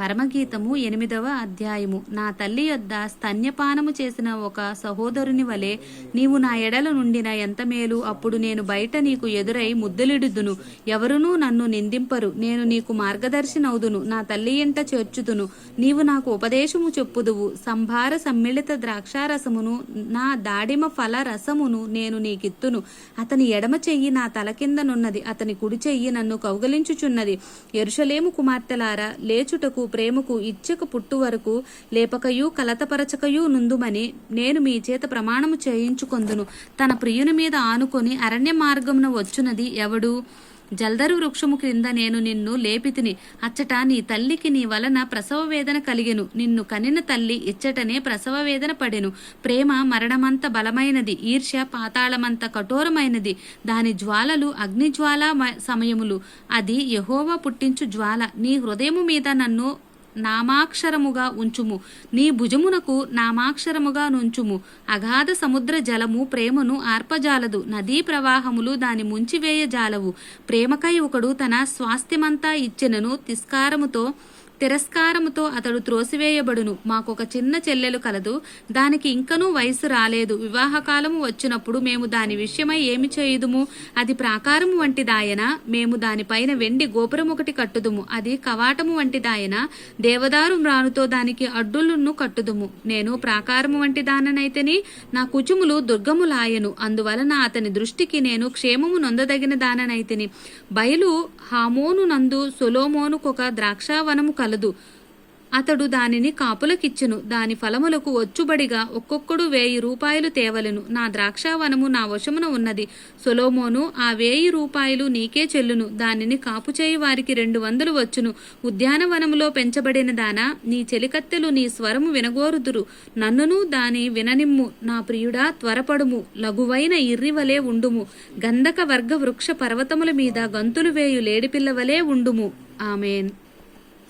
పరమగీతము ఎనిమిదవ అధ్యాయము. నా తల్లి యొద్ద స్తన్యపానము చేసిన ఒక సహోదరుని వలె నీవు నా ఎడల నుండిన ఎంత మేలు? అప్పుడు నేను బయట నీకు ఎదురై ముద్దులిడుదును. ఎవరునూ నన్ను నిందింపరు. నేను నీకు మార్గదర్శినవుదును. నా తల్లి ఇంట చేర్చుదును. నీవు నాకు ఉపదేశము చెప్పుదువు. సంభార సమ్మిళిత ద్రాక్షారసమును నా దాడిమ ఫల రసమును నేను నీకిత్తును. అతని ఎడమ చెయ్యి నా తల కిందనున్నది అతని కుడి చెయ్యి నన్ను కౌగలించుచున్నది. ఎరుషలేము కుమార్తెలారా లేచుటకు ప్రేమకు ఇచ్చక పుట్టు వరకు లేపకయు కలతపరచకయు నుందుమని నేను మీ చేత ప్రమాణము చేయించుకొందును. తన ప్రియుని మీద ఆనుకొని అరణ్య మార్గమున వచ్చునది ఎవడు? జల్దరు వృక్షము క్రింద నేను నిన్ను లేపితిని. అచ్చట నీ తల్లికి నీ వలన ప్రసవ వేదన కలిగెను. నిన్ను కనిన తల్లి ఇచ్చటనే ప్రసవ వేదన పడెను. ప్రేమ మరణమంత బలమైనది ఈర్ష్య పాతాళమంత కఠోరమైనది. దాని జ్వాలలు అగ్నిజ్వాల మ- సమయములు. అది యహోవా పుట్టించు జ్వాల. నీ హృదయము మీద నన్ను నామాక్షరముగా ఉంచుము. నీ భుజమునకు నామాక్షరముగా నుంచుము. అగాధ సముద్ర జలము ప్రేమను ఆర్పజాలదు. నదీ ప్రవాహములు దాని ముంచివేయజాలవు. ప్రేమకై ఒకడు తన స్వాస్థ్యమంతా ఇచ్చెనను తిస్కారముతో తిరస్కారముతో అతడు త్రోసివేయబడును. మాకొక చిన్న చెల్లెలు కలదు. దానికి ఇంకనూ వయసు రాలేదు. వివాహకాలము వచ్చినప్పుడు మేము దాని విషయమై ఏమి చేయుదుము? అది ప్రాకారము వంటిదాయన? మేము దానిపైన వెండి గోపురం ఒకటి కట్టుదుము. అది కవాటము వంటిదాయన? దేవదారు మ్రానుతో దానికి అడ్డులను కట్టుదుము. నేను ప్రాకారము వంటి దాననైతేని నా కుచుములు దుర్గములాయను. అందువలన అతని దృష్టికి నేను క్షేమము నొందదగిన దాననైతిని. బయలు హామోను నందు సొలోమోనుకొక ద్రాక్షావనము కలదు. అతడు దానిని కాపులకిచ్చెను. దాని ఫలములకు వచ్చుబడిగా ఒక్కొక్కడు వేయి రూపాయలు తేవలెను. నా ద్రాక్షావనము నా వశమున ఉన్నది. సొలోమోను ఆ వేయి రూపాయలు నీకే చెల్లును. దానిని కాపు చేయి వారికి రెండు వందలు వచ్చును. ఉద్యానవనములో పెంచబడిన దాన? నీ చెలికత్తెలు నీ స్వరము వినగోరుదురు. నన్నును దాని విననిమ్ము. నా ప్రియుడా త్వరపడుము. లఘువైన ఇర్రివలే ఉండుము. గంధక వర్గ వృక్ష పర్వతముల మీద గంతులు వేయు లేడిపిల్లవలే ఉండుము. ఆమెన్.